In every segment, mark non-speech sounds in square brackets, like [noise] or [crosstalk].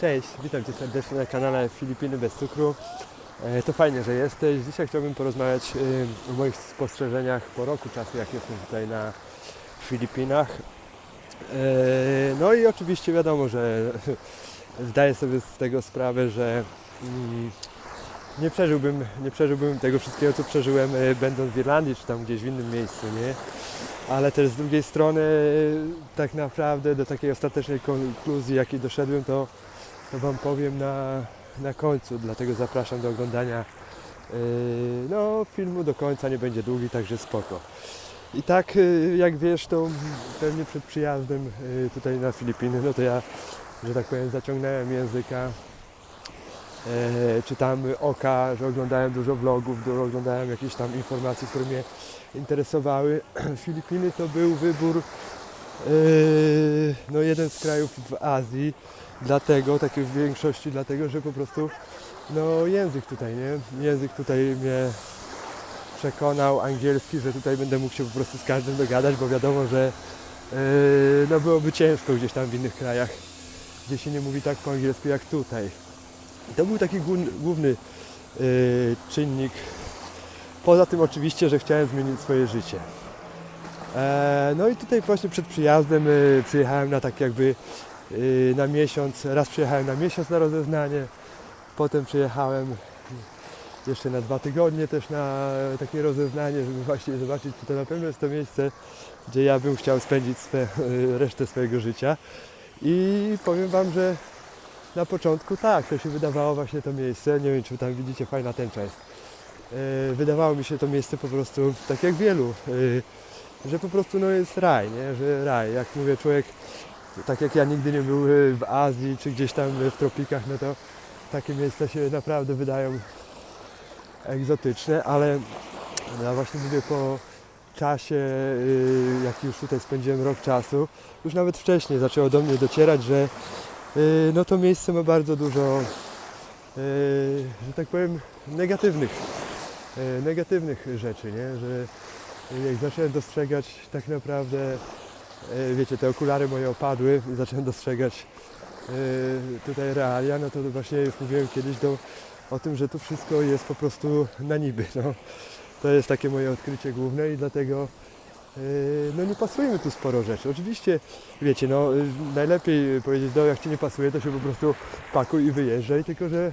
Cześć, witam Cię serdecznie na kanale Filipiny bez cukru. E, To fajnie, że jesteś. Dzisiaj chciałbym porozmawiać e, o moich spostrzeżeniach po roku czasu, jak jestem tutaj na Filipinach. E, No i oczywiście wiadomo, że [laughs] zdaję sobie z tego sprawę, że mm, nie przeżyłbym, nie przeżyłbym tego wszystkiego, co przeżyłem e, będąc w Irlandii, czy tam gdzieś w innym miejscu, nie? Ale też z drugiej strony tak naprawdę do takiej ostatecznej konkluzji, jakiej doszedłem, to to Wam powiem na, na końcu, dlatego zapraszam do oglądania yy, no, filmu do końca, nie będzie długi, także spoko. I tak, yy, jak wiesz, to pewnie przed przyjazdem yy, tutaj na Filipiny, no to ja, że tak powiem, zaciągnąłem języka, czytałem oka, że oglądałem dużo vlogów, dużo oglądałem jakieś tam informacji, które mnie interesowały. [clears throat] Filipiny to był wybór, no jeden z krajów w Azji, dlatego, takiej w większości dlatego, że po prostu no język tutaj, nie? Język tutaj mnie przekonał, angielski, że tutaj będę mógł się po prostu z każdym dogadać, bo wiadomo, że yy, no byłoby ciężko gdzieś tam w innych krajach, gdzie się nie mówi tak po angielsku jak tutaj. I to był taki główny, yy, czynnik. Poza tym oczywiście, że chciałem zmienić swoje życie. E, no i tutaj właśnie przed przyjazdem yy, przyjechałem na tak jakby na miesiąc, raz przyjechałem na miesiąc na rozeznanie, potem przyjechałem jeszcze na dwa tygodnie też na takie rozeznanie, żeby właśnie zobaczyć, czy to na pewno jest to miejsce, gdzie ja bym chciał spędzić swe, yy, resztę swojego życia. I powiem Wam, że na początku tak, to się wydawało właśnie to miejsce, nie wiem czy tam widzicie, fajna tęcza jest. Yy, wydawało mi się to miejsce po prostu, tak jak wielu, że po prostu no jest raj, nie? że raj. Jak mówię, człowiek tak jak ja nigdy nie był y, w Azji czy gdzieś tam w tropikach, no to takie miejsca się naprawdę wydają egzotyczne, ale ja właśnie mówię po czasie, y, jak już tutaj spędziłem rok czasu, już nawet wcześniej zaczęło do mnie docierać, że no to miejsce ma bardzo dużo, że tak powiem, negatywnych, negatywnych rzeczy, nie? że jak zacząłem dostrzegać tak naprawdę E, wiecie, te okulary moje opadły i zacząłem dostrzegać e, tutaj realia, no to właśnie już mówiłem kiedyś do, o tym, że tu wszystko jest po prostu na niby. No. To jest takie moje odkrycie główne i dlatego e, no nie pasuje mi tu sporo rzeczy. Oczywiście, wiecie, no najlepiej powiedzieć, no jak Ci nie pasuje, to się po prostu pakuj i wyjeżdżaj, tylko że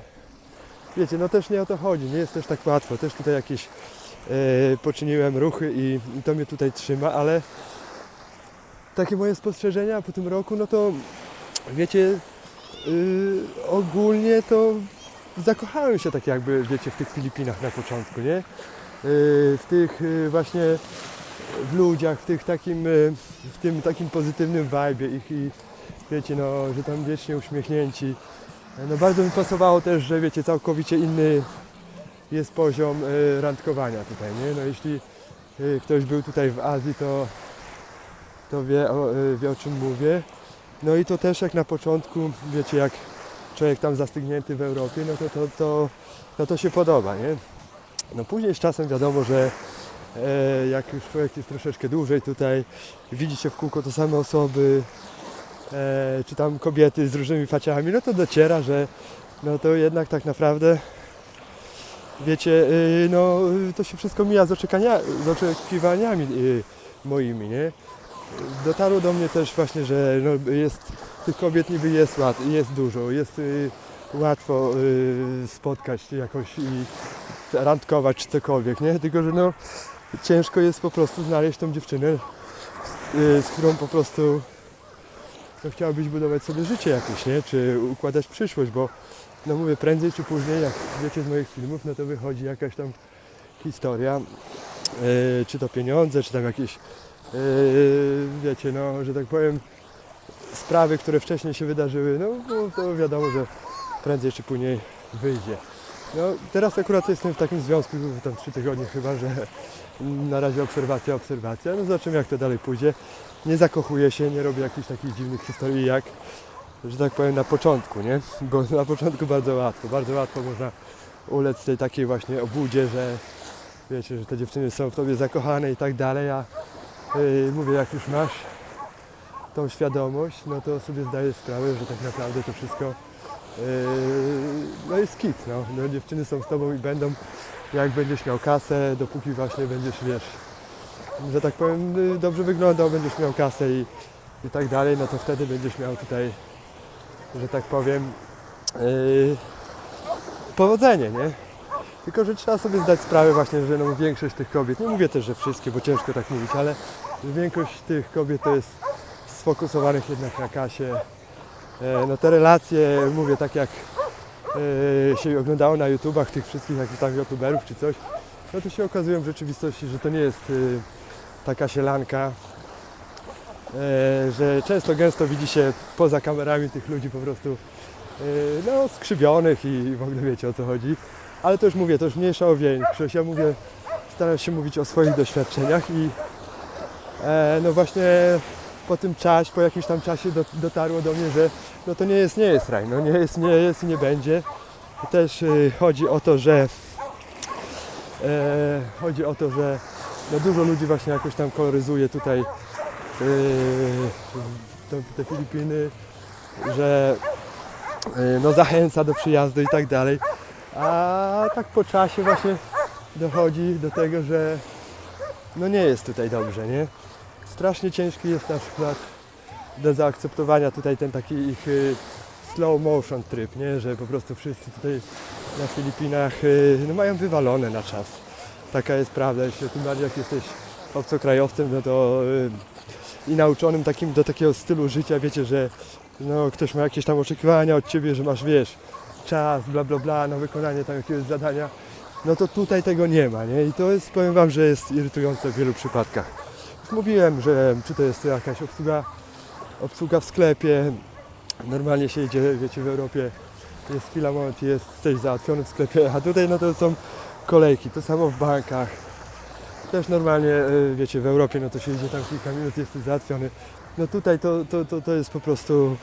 wiecie, no też nie o to chodzi, nie jest też tak łatwo. Też tutaj jakieś e, poczyniłem ruchy i, i to mnie tutaj trzyma, ale takie moje spostrzeżenia po tym roku, no to wiecie, yy, ogólnie to zakochałem się tak jakby, wiecie, w tych Filipinach na początku, nie? Yy, w tych yy, właśnie w ludziach, w tych takim, yy, w tym takim pozytywnym vibe ich i wiecie, no, że tam wiecznie uśmiechnięci. No bardzo mi pasowało też, że wiecie, całkowicie inny jest poziom yy, randkowania tutaj, nie? No jeśli yy, ktoś był tutaj w Azji, to to wie o, y, wie o czym mówię. No i to też jak na początku, wiecie, jak człowiek tam zastygnięty w Europie, no to, to, to, no to się podoba, nie? No później z czasem wiadomo, że e, jak już człowiek jest troszeczkę dłużej tutaj, widzi się w kółko te same osoby, e, czy tam kobiety z różnymi faciami, no to dociera, że no to jednak tak naprawdę wiecie, y, no to się wszystko mija z, z oczekiwaniami y, moimi, nie? Dotarło do mnie też właśnie, że no jest, tych kobiet niby jest, łat, jest dużo, jest y, łatwo y, spotkać jakoś i randkować czy cokolwiek, nie? Tylko, że no ciężko jest po prostu znaleźć tą dziewczynę, y, z którą po prostu no, budować sobie życie jakieś, nie? Czy układać przyszłość, bo no mówię, prędzej czy później, jak wiecie z moich filmów, no to wychodzi jakaś tam historia, y, czy to pieniądze, czy tam jakieś wiecie, no, że tak powiem, sprawy, które wcześniej się wydarzyły, no, to wiadomo, że prędzej czy później wyjdzie. No, teraz akurat jestem w takim związku, tam trzy tygodnie chyba, że na razie obserwacja, obserwacja, no zobaczymy jak to dalej pójdzie. Nie zakochuję się, nie robię jakichś takich dziwnych historii jak, że tak powiem, na początku, nie? Bo [laughs] na początku bardzo łatwo, bardzo łatwo można ulec tej takiej właśnie obudzie, że wiecie, że te dziewczyny są w tobie zakochane i tak dalej, a Yy, mówię, jak już masz tą świadomość, no to sobie zdaję sprawę, że tak naprawdę to wszystko no jest kit, no. no. Dziewczyny są z tobą i będą, jak będziesz miał kasę, dopóki właśnie będziesz, wiesz, że tak powiem, yy, dobrze wyglądał, będziesz miał kasę i, i tak dalej, no to wtedy będziesz miał tutaj, że tak powiem, yy, powodzenie, nie? Tylko, że trzeba sobie zdać sprawę właśnie, że no większość tych kobiet, nie mówię też, że wszystkie, bo ciężko tak mówić, ale większość tych kobiet to jest sfokusowanych jednak na kasie. E, No te relacje, mówię tak jak e, się oglądało na YouTubach tych wszystkich jakichś tam YouTuberów czy coś, no to się okazuje w rzeczywistości, że to nie jest e, taka sielanka, że często gęsto widzi się poza kamerami tych ludzi po prostu no skrzywionych i w ogóle wiecie o co chodzi. Ale to już mówię, to już mniejsza o większość. Ja mówię, staram się mówić o swoich doświadczeniach i no właśnie po tym czasie, po jakimś tam czasie do, dotarło do mnie, że no to nie jest, nie jest raj, no nie jest, nie jest i nie będzie. Też y, chodzi o to, że e, chodzi o to, że no dużo ludzi właśnie jakoś tam koloryzuje tutaj y, te, te Filipiny, że y, no zachęca do przyjazdu i tak dalej. A tak po czasie właśnie dochodzi do tego, że no nie jest tutaj dobrze, nie? Strasznie ciężki jest na przykład do zaakceptowania tutaj ten taki ich y, slow motion tryb, nie? Że po prostu wszyscy tutaj na Filipinach y, no mają wywalone na czas. Taka jest prawda, jeśli tym bardziej jak jesteś obcokrajowcem, no to y, i nauczonym takim do takiego stylu życia, wiecie, że no, ktoś ma jakieś tam oczekiwania od ciebie, że masz, wiesz, czas, bla bla bla, na wykonanie tam jakiegoś zadania, no to tutaj tego nie ma, nie? I to jest, powiem Wam, że jest irytujące w wielu przypadkach. Mówiłem, że czy to jest jakaś obsługa, obsługa w sklepie, normalnie się idzie, wiecie, w Europie jest chwila, moment i jesteś załatwiony w sklepie, a tutaj no to są kolejki, to samo w bankach. Też normalnie, y, wiecie, w Europie no to się idzie tam kilka minut, jesteś załatwiony. No tutaj to, to, to, to jest po prostu,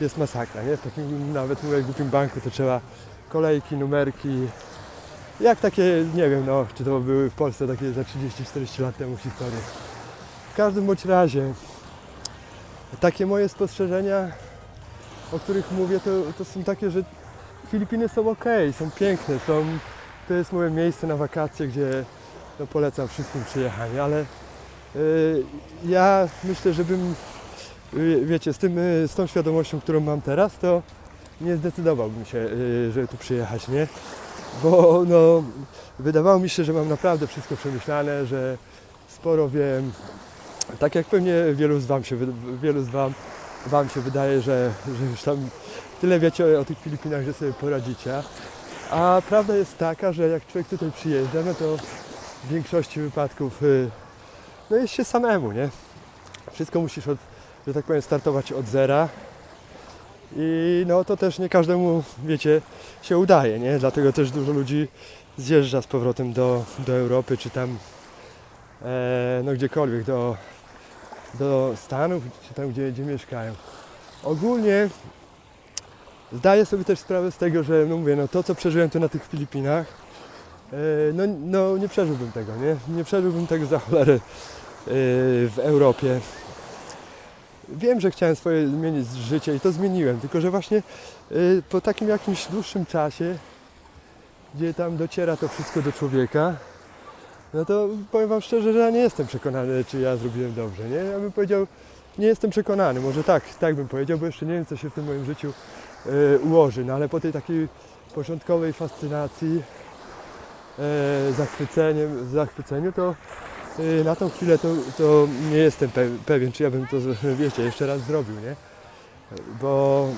jest masakra, nie? W takim nawet mówię, głupim banku to trzeba kolejki, numerki. Jak takie, nie wiem, no, czy to były w Polsce takie za 30-40 lat temu historie. W każdym bądź razie, takie moje spostrzeżenia, o których mówię, to, to są takie, że Filipiny są ok, są piękne, są, to jest moje miejsce na wakacje, gdzie no, polecam wszystkim przyjechanie, ale y, ja myślę, żebym, y, wiecie, z, tym, y, z tą świadomością, którą mam teraz, to nie zdecydowałbym się, żeby tu przyjechać, nie? Bo no, wydawało mi się, że mam naprawdę wszystko przemyślane, że sporo wiem. Tak jak pewnie wielu z Wam się, wielu z Wam, wam się wydaje, że, że już tam tyle wiecie o, o tych Filipinach, że sobie poradzicie. A prawda jest taka, że jak człowiek tutaj przyjeżdża, no to w większości wypadków y, no jest się samemu, nie? Wszystko musisz, od, że tak powiem, startować od zera. I no to też nie każdemu, wiecie, się udaje, nie? Dlatego też dużo ludzi zjeżdża z powrotem do, do Europy, czy tam e, no gdziekolwiek, do, do Stanów, czy tam gdzie, gdzie mieszkają. Ogólnie zdaję sobie też sprawę z tego, że no mówię, no to co przeżyłem tu na tych Filipinach, e, no, no nie przeżyłbym tego, nie? Nie przeżyłbym tego za cholerę e, w Europie. Wiem, że chciałem swoje zmienić życie i to zmieniłem, tylko że właśnie y, po takim jakimś dłuższym czasie, gdzie tam dociera to wszystko do człowieka, no to powiem Wam szczerze, że ja nie jestem przekonany, czy ja zrobiłem dobrze, nie? Ja bym powiedział, nie jestem przekonany, może tak, tak bym powiedział, bo jeszcze nie wiem, co się w tym moim życiu y, ułoży, no ale po tej takiej początkowej fascynacji, e, zachwyceniem, zachwyceniu, to y, na tą chwilę to, to nie jestem pe- pewien, czy ja bym to, [laughs] wiecie, jeszcze raz zrobił, nie? Bo,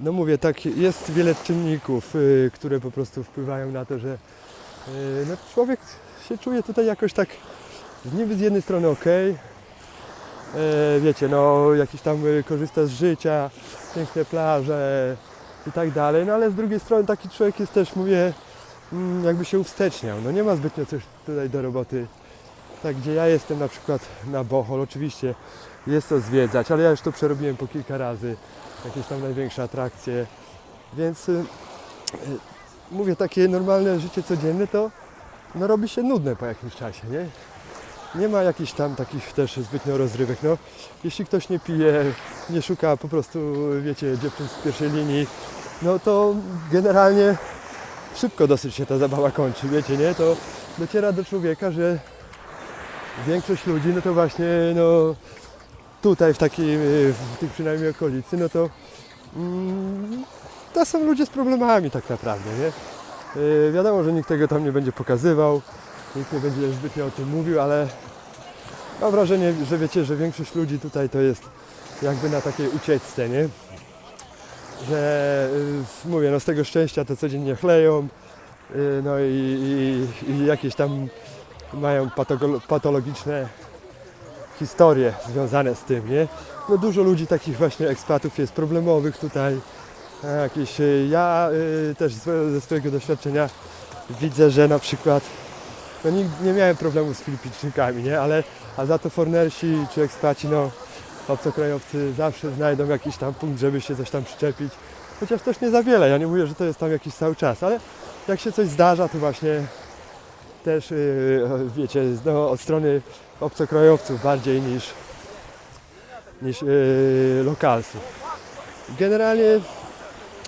no mówię, tak, jest wiele czynników, y, które po prostu wpływają na to, że y, no, człowiek się czuje tutaj jakoś tak niby z jednej strony ok, wiecie, no jakiś tam y, korzysta z życia, piękne plaże i tak dalej, no ale z drugiej strony taki człowiek jest też, mówię, mm, jakby się uwsteczniał, no nie ma zbytnio coś tutaj do roboty. Tak, gdzie ja jestem na przykład na Bohol, oczywiście jest to zwiedzać, ale ja już to przerobiłem po kilka razy, jakieś tam największe atrakcje, więc y, y, mówię, takie normalne życie codzienne to no, robi się nudne po jakimś czasie, nie? nie ma jakichś tam takich też zbytnio rozrywek. No, jeśli ktoś nie pije, nie szuka po prostu, wiecie, dziewczyn z pierwszej linii, no to generalnie szybko dosyć się ta zabawa kończy, wiecie, nie? To dociera do człowieka, że większość ludzi, no to właśnie, no tutaj w takiej, w tych przynajmniej okolicy, no to mm, to są ludzie z problemami tak naprawdę, nie? Yy, wiadomo, że nikt tego tam nie będzie pokazywał, nikt nie będzie zbytnio o tym mówił, ale mam wrażenie, że wiecie, że większość ludzi tutaj to jest jakby na takiej ucieczce, nie? Że yy, mówię, no z tego szczęścia to codziennie chleją, yy, no i, i, i jakieś tam mają patolo- patologiczne historie związane z tym, nie? No dużo ludzi takich właśnie ekspatów jest problemowych tutaj. A Jakieś, y, ja y, też ze swojego doświadczenia widzę, że na przykład no nie, nie miałem problemu z Filipińczykami, nie? Ale a za to fornersi czy ekspaci, no obcokrajowcy zawsze znajdą jakiś tam punkt, żeby się coś tam przyczepić. Chociaż też nie za wiele, ja nie mówię, że to jest tam jakiś cały czas, ale jak się coś zdarza, to właśnie też wiecie, no, od strony obcokrajowców bardziej niż, niż yy, lokalsów. Generalnie,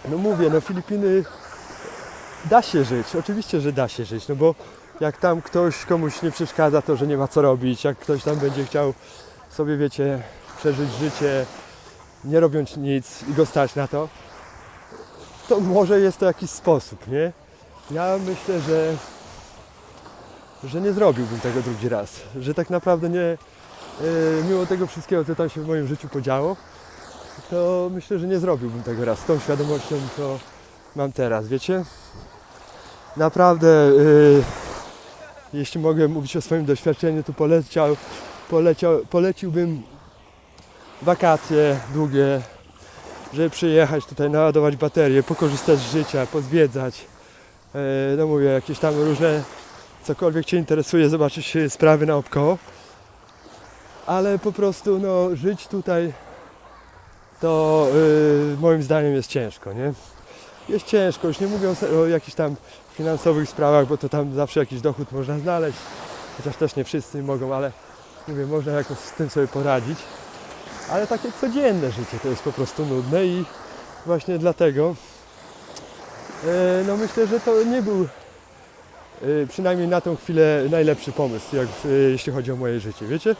no mówię, no Filipiny da się żyć, oczywiście, że da się żyć, no bo jak tam ktoś komuś nie przeszkadza to, że nie ma co robić, jak ktoś tam będzie chciał sobie, wiecie, przeżyć życie, nie robiąc nic i go stać na to, to może jest to jakiś sposób, nie? Ja myślę, że że nie zrobiłbym tego drugi raz. Że tak naprawdę nie, e, mimo tego wszystkiego, co tam się w moim życiu podziało, to myślę, że nie zrobiłbym tego raz z tą świadomością, co mam teraz, wiecie? Naprawdę, e, jeśli mogę mówić o swoim doświadczeniu, to poleciał, poleciał, poleciłbym wakacje długie, żeby przyjechać tutaj, naładować baterie, pokorzystać z życia, pozwiedzać. E, No mówię, jakieś tam różne cokolwiek Cię interesuje, zobaczyć sprawy naokoło. Ale po prostu no, żyć tutaj to yy, moim zdaniem jest ciężko, nie? Jest ciężko, już nie mówiąc o jakichś tam finansowych sprawach, bo to tam zawsze jakiś dochód można znaleźć, chociaż też nie wszyscy mogą, ale mówię, można jakoś z tym sobie poradzić. Ale takie codzienne życie to jest po prostu nudne i właśnie dlatego yy, no myślę, że to nie był y, przynajmniej na tą chwilę najlepszy pomysł, jak, y, jeśli chodzi o moje życie, wiecie?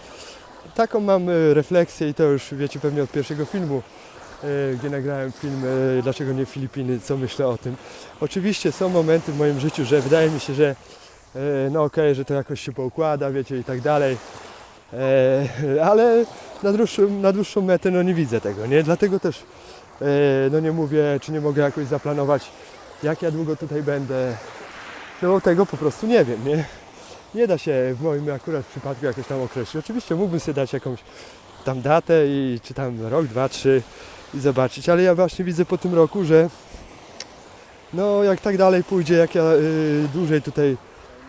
Taką mam y, refleksję i to już wiecie pewnie od pierwszego filmu, y, gdzie nagrałem film y, Dlaczego nie Filipiny, co myślę o tym. Oczywiście są momenty w moim życiu, że wydaje mi się, że no okej, że to jakoś się poukłada, wiecie, i tak dalej. E, ale na dłuższą, na dłuższą metę no nie widzę tego, nie? Dlatego też e, no nie mówię, czy nie mogę jakoś zaplanować, jak ja długo tutaj będę, no tego po prostu nie wiem, nie? Nie da się w moim akurat przypadku jakoś tam określić. Oczywiście mógłbym sobie dać jakąś tam datę i czy tam rok, dwa, trzy i zobaczyć, ale ja właśnie widzę po tym roku, że no jak tak dalej pójdzie, jak ja y, dłużej tutaj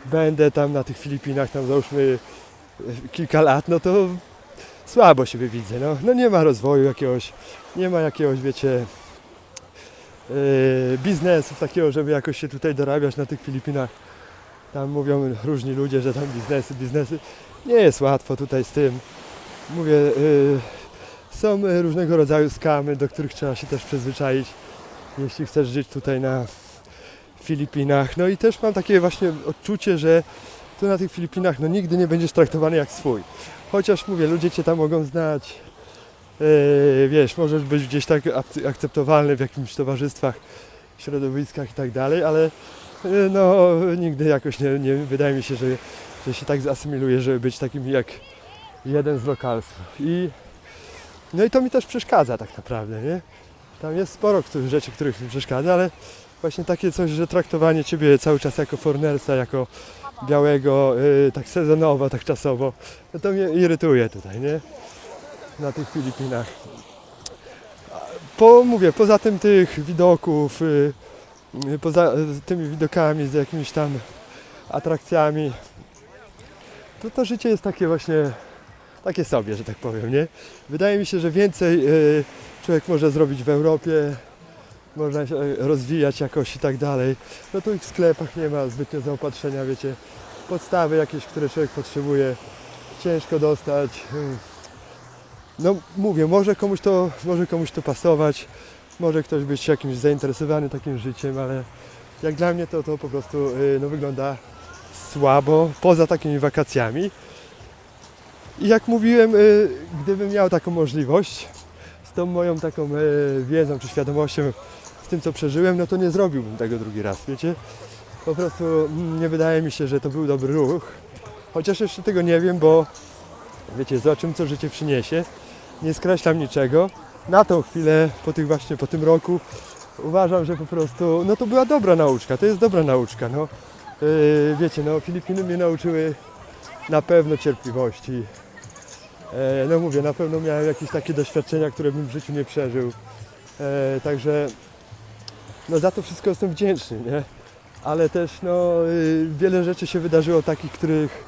będę tam na tych Filipinach, tam załóżmy y, kilka lat, no to słabo siebie widzę. No, no nie ma rozwoju jakiegoś, nie ma jakiegoś, wiecie, yy, biznesów takiego, żeby jakoś się tutaj dorabiać na tych Filipinach. Tam mówią różni ludzie, że tam biznesy, biznesy. Nie jest łatwo tutaj z tym. Mówię, yy, są różnego rodzaju skamy, do których trzeba się też przyzwyczaić, jeśli chcesz żyć tutaj na Filipinach. No i też mam takie właśnie odczucie, że tu na tych Filipinach no nigdy nie będziesz traktowany jak swój. Chociaż mówię, ludzie cię tam mogą znać, Yy, wiesz, możesz być gdzieś tak ak- akceptowalny w jakimś towarzystwach, środowiskach i tak dalej, ale no nigdy jakoś nie, nie wydaje mi się, że, że się tak zasymiluje, żeby być takim jak jeden z lokalsów. I no i to mi też przeszkadza tak naprawdę, nie? Tam jest sporo rzeczy, których mi przeszkadza, ale właśnie takie coś, że traktowanie ciebie cały czas jako fornersa, jako białego, yy, tak sezonowo, tak czasowo, no to mnie irytuje tutaj, nie? na tych Filipinach. Po, mówię, poza tym tych widoków, y, y, poza y, tymi widokami z jakimiś tam atrakcjami, to to życie jest takie właśnie, takie sobie, że tak powiem, nie? Wydaje mi się, że więcej y, człowiek może zrobić w Europie, można się rozwijać jakoś i tak dalej. No tu w sklepach nie ma zbytnio zaopatrzenia, wiecie, podstawy jakieś, które człowiek potrzebuje ciężko dostać. Mm. No mówię, może komuś to, może komuś to pasować, może ktoś być jakimś zainteresowany takim życiem, ale jak dla mnie to, to po prostu y, no, wygląda słabo, poza takimi wakacjami. I jak mówiłem, y, gdybym miał taką możliwość, z tą moją taką y, wiedzą czy świadomością, z tym co przeżyłem, no to nie zrobiłbym tego drugi raz, wiecie? Po prostu mm, nie wydaje mi się, że to był dobry ruch. Chociaż jeszcze tego nie wiem, bo wiecie, zobaczymy co życie przyniesie. Nie skreślam niczego. Na tą chwilę, po tych właśnie, po tym roku, uważam, że po prostu, no to była dobra nauczka, to jest dobra nauczka, no. Yy, wiecie, no Filipiny mnie nauczyły na pewno cierpliwości. E, no mówię, na pewno miałem jakieś takie doświadczenia, które bym w życiu nie przeżył. E, także no za to wszystko jestem wdzięczny, nie? Ale też no y, wiele rzeczy się wydarzyło takich, których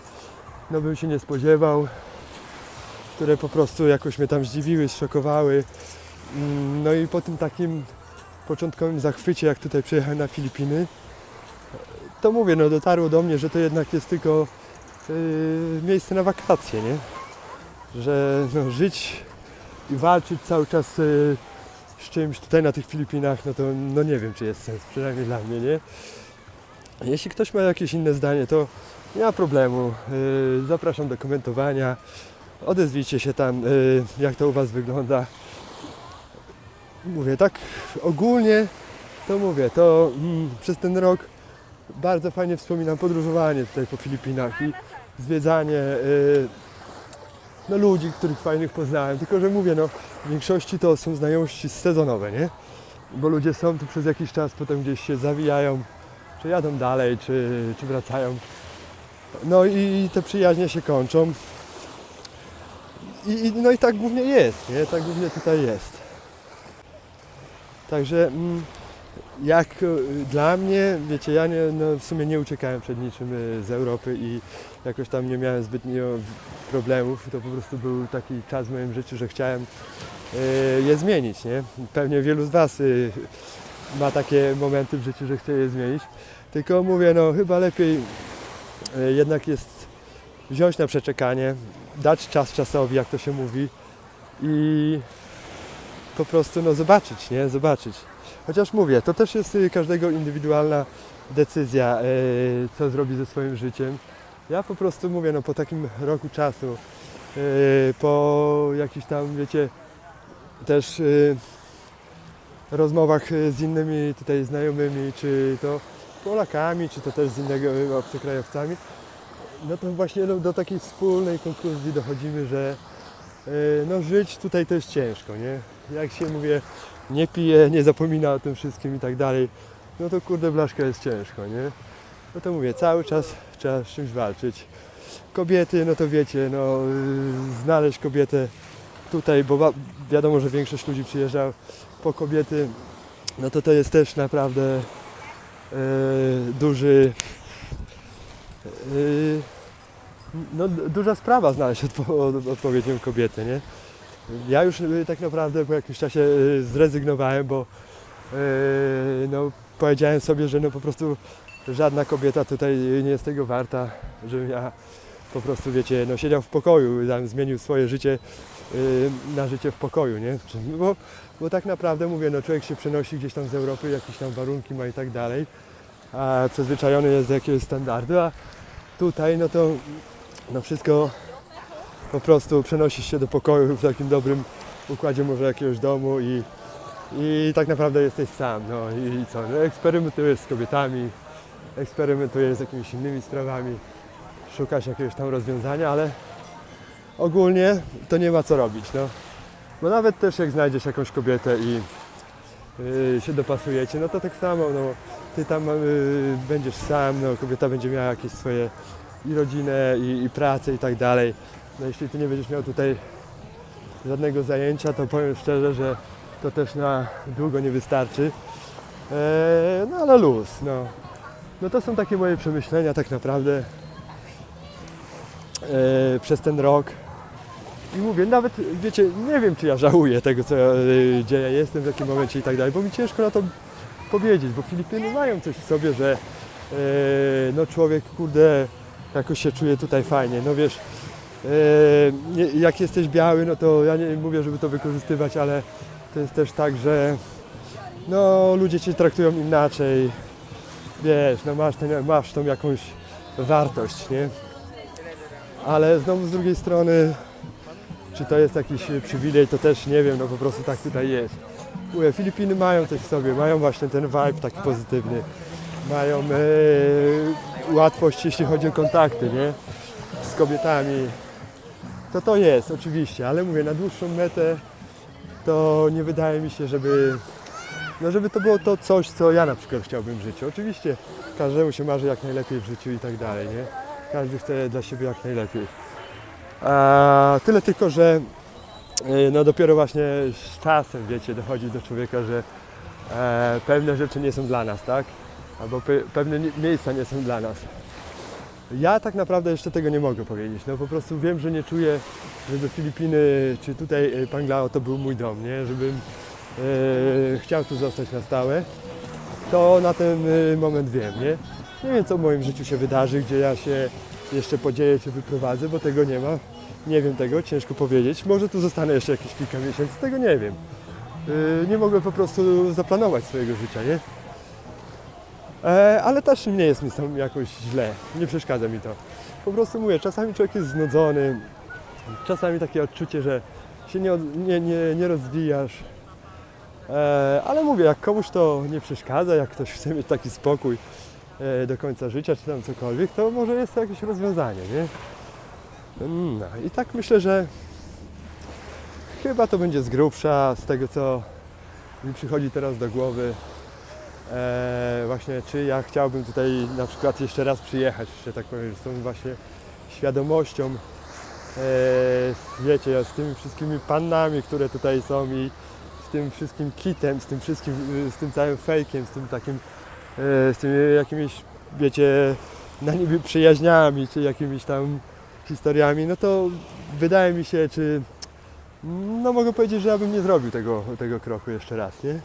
no bym się nie spodziewał, które po prostu jakoś mnie tam zdziwiły, zszokowały. Mm, No i po tym takim początkowym zachwycie, jak tutaj przyjechałem na Filipiny, to mówię, no dotarło do mnie, że to jednak jest tylko y, miejsce na wakacje, nie? Że no, żyć i walczyć cały czas y, z czymś tutaj na tych Filipinach, no to no nie wiem, czy jest sens, przynajmniej dla mnie, nie? Jeśli ktoś ma jakieś inne zdanie, to nie ma problemu. Y, zapraszam do komentowania. Odezwijcie się tam, y, jak to u Was wygląda. Mówię, tak ogólnie to mówię, to mm, przez ten rok bardzo fajnie wspominam podróżowanie tutaj po Filipinach i zwiedzanie y, no, ludzi, których fajnych poznałem. Tylko, że mówię, no w większości to są znajomości sezonowe, nie? Bo ludzie są tu przez jakiś czas, potem gdzieś się zawijają, czy jadą dalej, czy, czy wracają. No i te przyjaźnie się kończą. I, no i tak głównie jest, nie? Tak głównie tutaj jest. Także mm, jak y, dla mnie, wiecie, ja nie, no, w sumie nie uciekałem przed niczym y, z Europy i jakoś tam nie miałem zbytnio problemów. To po prostu był taki czas w moim życiu, że chciałem y, je zmienić, nie? Pewnie wielu z Was ma takie momenty w życiu, że chce je zmienić. Tylko mówię, no chyba lepiej jednak jest wziąć na przeczekanie, dać czas czasowi, jak to się mówi i po prostu no zobaczyć, nie? Zobaczyć. Chociaż mówię, to też jest y, każdego indywidualna decyzja, y, co zrobi ze swoim życiem. Ja po prostu mówię, no po takim roku czasu, y, po jakichś tam, wiecie, też y, rozmowach y, z innymi tutaj znajomymi, czy to Polakami, czy to też z y, obcokrajowcami, no to właśnie no, do takiej wspólnej konkluzji dochodzimy, że y, no żyć tutaj to jest ciężko, nie? Jak się mówię, nie pije, nie zapomina o tym wszystkim i tak dalej, no to kurde blaszka jest ciężko, nie? No to mówię, cały czas trzeba z czymś walczyć. Kobiety, no to wiecie, no y, znaleźć kobietę tutaj, bo wiadomo, że większość ludzi przyjeżdża po kobiety, no to to jest też naprawdę y, duży no, d- duża sprawa znaleźć odpo- od- odpowiednią kobietę, nie? Ja już y, tak naprawdę po jakimś czasie y, zrezygnowałem, bo no, powiedziałem sobie, że no po prostu żadna kobieta tutaj nie jest tego warta, żebym ja po prostu, wiecie, no siedział w pokoju, tam zmienił swoje życie na życie w pokoju, nie? Bo, bo tak naprawdę, mówię, no człowiek się przenosi gdzieś tam z Europy, jakieś tam warunki ma i tak dalej, a przyzwyczajony jest do jakiegoś standardu, a tutaj, no to no wszystko po prostu przenosi się do pokoju w takim dobrym układzie może jakiegoś domu i, i tak naprawdę jesteś sam, no i, co, no, eksperymentujesz z kobietami, eksperymentujesz z jakimiś innymi sprawami, szukasz jakiegoś tam rozwiązania, ale ogólnie to nie ma co robić, no. Bo nawet też jak znajdziesz jakąś kobietę i yy, się dopasujecie, no to tak samo, no, ty tam yy, będziesz sam, no, kobieta będzie miała jakieś swoje i rodzinę, i, i pracę i tak dalej. No jeśli ty nie będziesz miał tutaj żadnego zajęcia, to powiem szczerze, że to też na długo nie wystarczy. Eee, no ale luz, no. No to są takie moje przemyślenia tak naprawdę eee, przez ten rok. I mówię, nawet wiecie, nie wiem czy ja żałuję tego, co, e, gdzie ja jestem, w jakim momencie i tak dalej, bo mi ciężko na to powiedzieć, bo Filipiny mają coś w sobie, że e, no człowiek, kurde, jakoś się czuje tutaj fajnie. No wiesz, nie, jak jesteś biały, no to ja nie mówię, żeby to wykorzystywać, ale to jest też tak, że no ludzie cię traktują inaczej. Wiesz, no masz, ten, masz tą jakąś wartość, nie? Ale znowu z drugiej strony, czy to jest jakiś przywilej, to też nie wiem, no po prostu tak tutaj jest. Mówię, Filipiny mają coś w sobie, mają właśnie ten vibe taki pozytywny. Mają e, łatwość, jeśli chodzi o kontakty, nie? Z kobietami. To to jest, oczywiście, ale mówię, na dłuższą metę to nie wydaje mi się, żeby no żeby to było to coś, co ja na przykład chciałbym w życiu. Oczywiście każdemu się marzy jak najlepiej w życiu i tak dalej, nie? Każdy chce dla siebie jak najlepiej. A, tyle tylko, że no dopiero właśnie z czasem, wiecie, dochodzi do człowieka, że e, pewne rzeczy nie są dla nas, tak? Albo pe, pewne nie- miejsca nie są dla nas. Ja tak naprawdę jeszcze tego nie mogę powiedzieć. No po prostu wiem, że nie czuję, żeby Filipiny czy tutaj e, Panglao to był mój dom, nie? Żebym e, chciał tu zostać na stałe. To na ten moment wiem, nie? Nie wiem co w moim życiu się wydarzy, gdzie ja się jeszcze podzieję czy wyprowadzę, bo tego nie ma. Nie wiem tego, ciężko powiedzieć. Może tu zostanę jeszcze jakieś kilka miesięcy, tego nie wiem. E, nie mogę po prostu zaplanować swojego życia, nie? E, ale też nie jest mi tam jakoś źle, nie przeszkadza mi to. Po prostu mówię, czasami człowiek jest znudzony, czasami takie odczucie, że się nie, nie, nie, nie rozwijasz. E, ale mówię, jak komuś to nie przeszkadza, jak ktoś chce mieć taki spokój do końca życia, czy tam cokolwiek, to może jest to jakieś rozwiązanie, nie? No i tak myślę, że chyba to będzie z grubsza, z tego co mi przychodzi teraz do głowy. E, właśnie czy ja chciałbym tutaj na przykład jeszcze raz przyjechać, że tak powiem, z tą właśnie świadomością, e, wiecie, z tymi wszystkimi pannami, które tutaj są i z tym wszystkim kitem, z tym wszystkim, z tym całym fejkiem, z tym takim, e, z tymi jakimiś, wiecie, na niby przyjaźniami, czy jakimiś tam historiami, no to wydaje mi się, czy no mogę powiedzieć, że ja bym nie zrobił tego, tego kroku jeszcze raz, nie?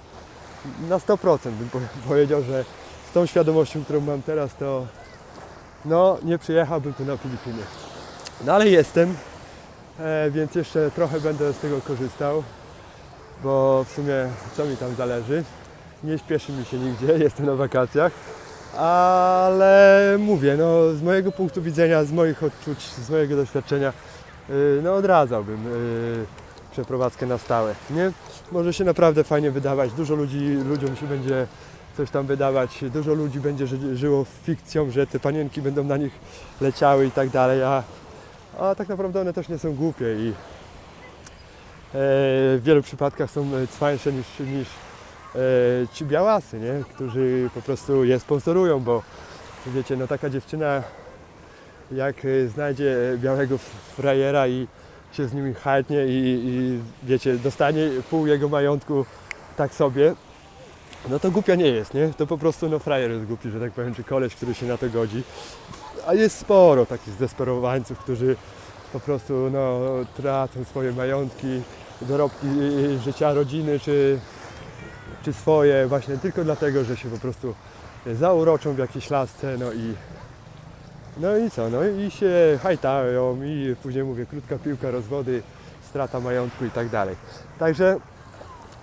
na 100% bym powie- [laughs] powiedział, że z tą świadomością, którą mam teraz, to no nie przyjechałbym tu na Filipiny. No ale jestem, e, więc jeszcze trochę będę z tego korzystał, bo w sumie co mi tam zależy. Nie śpieszy mi się nigdzie, [laughs] jestem na wakacjach, ale mówię, no z mojego punktu widzenia, z moich odczuć, z mojego doświadczenia, y, no odradzałbym y, przeprowadzkę na stałe, nie? może się naprawdę fajnie wydawać. Dużo ludzi, ludziom się będzie coś tam wydawać, dużo ludzi będzie ży, żyło fikcją, że te panienki będą na nich leciały i tak dalej, a, a tak naprawdę one też nie są głupie i e, w wielu przypadkach są e, cwańsze niż, niż e, ci białasy, nie? którzy po prostu je sponsorują, bo wiecie, no taka dziewczyna jak e, znajdzie białego frajera i się z nimi chętnie i, i wiecie, dostanie pół jego majątku tak sobie, no to głupia nie jest, nie? To po prostu no frajer jest głupi, że tak powiem, czy koleś, który się na to godzi. A jest sporo takich zdesperowańców, którzy po prostu no, tracą swoje majątki, dorobki y, życia rodziny, czy, czy swoje właśnie tylko dlatego, że się po prostu zauroczą w jakiejś lasce, no i no i co, no i się hajtają i później mówię, krótka piłka, rozwody, strata majątku i tak dalej. Także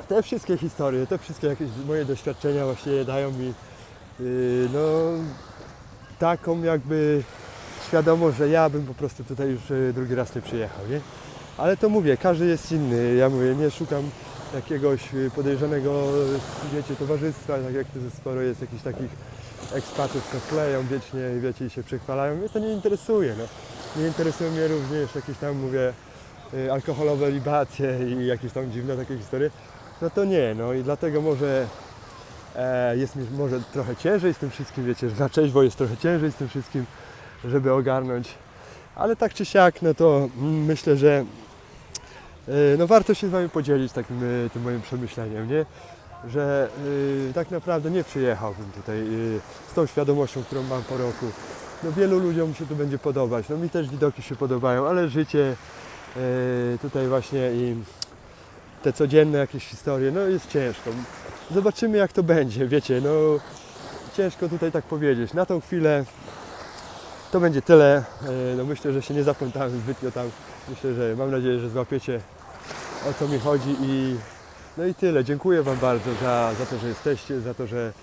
te wszystkie historie, te wszystkie jakieś moje doświadczenia właśnie dają mi yy, no taką jakby świadomość, że ja bym po prostu tutaj już yy, drugi raz nie przyjechał, nie? Ale to mówię, każdy jest inny, ja mówię, nie szukam jakiegoś yy, podejrzanego, wiecie, towarzystwa, tak jak sporo jest jakichś takich ekspatów, co kleją wiecznie, wiecie, i się przechwalają. Mnie to nie interesuje, no. Nie interesują mnie również jakieś tam, mówię, y, alkoholowe libacje i jakieś tam dziwne takie historie. No to nie, no i dlatego może e, jest mi może trochę ciężej z tym wszystkim, wiecie, że na trzeźwo jest trochę ciężej z tym wszystkim, żeby ogarnąć. Ale tak czy siak, no to mm, myślę, że no warto się z Wami podzielić takim e, tym moim przemyśleniem, nie? Że e, tak naprawdę nie przyjechałbym tutaj e, z tą świadomością, którą mam po roku. No wielu ludziom się tu będzie podobać, no mi też widoki się podobają, ale życie e, tutaj właśnie i te codzienne jakieś historie, no jest ciężko. Zobaczymy jak to będzie, wiecie, no ciężko tutaj tak powiedzieć. Na tą chwilę to będzie tyle. E, No myślę, że się nie zaplątałem zbytnio tam. Myślę, że mam nadzieję, że złapiecie o co mi chodzi i no i tyle. Dziękuję Wam bardzo za, za to, że jesteście, za to, że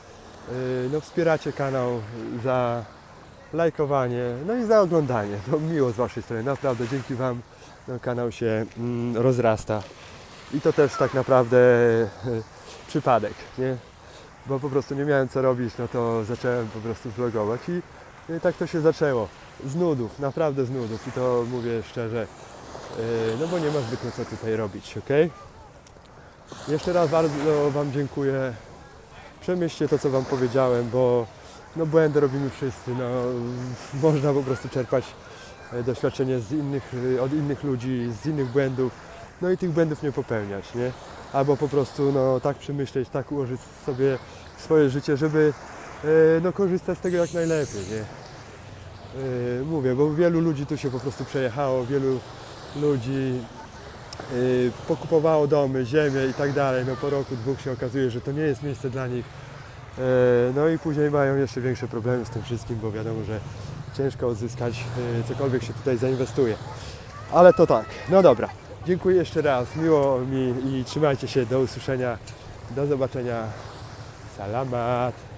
e, no, wspieracie kanał, za lajkowanie, no i za oglądanie. To miło z Waszej strony, naprawdę dzięki Wam no, kanał się mm, rozrasta. I to też tak naprawdę e, przypadek, nie? Bo po prostu nie miałem co robić, no to zacząłem po prostu vlogować i, i tak to się zaczęło. Z nudów, naprawdę z nudów i to mówię szczerze, no bo nie ma zbytnio co tutaj robić, ok? Jeszcze raz bardzo Wam dziękuję. Przemyślcie to, co Wam powiedziałem, bo no błędy robimy wszyscy, no [laughs] można po prostu czerpać e, doświadczenie z innych, e, od innych ludzi, z innych błędów, no i tych błędów nie popełniać, nie? Albo po prostu no tak przemyśleć, tak ułożyć sobie swoje życie, żeby e, no korzystać z tego jak najlepiej, nie? Mówię, bo wielu ludzi tu się po prostu przejechało, wielu ludzi y, pokupowało domy, ziemię i tak dalej. No po roku, dwóch się okazuje, że to nie jest miejsce dla nich. E, No i później mają jeszcze większe problemy z tym wszystkim, bo wiadomo, że ciężko odzyskać y, cokolwiek się tutaj zainwestuje. Ale to tak, no dobra. Dziękuję jeszcze raz, miło mi i trzymajcie się, do usłyszenia, do zobaczenia. Salamat.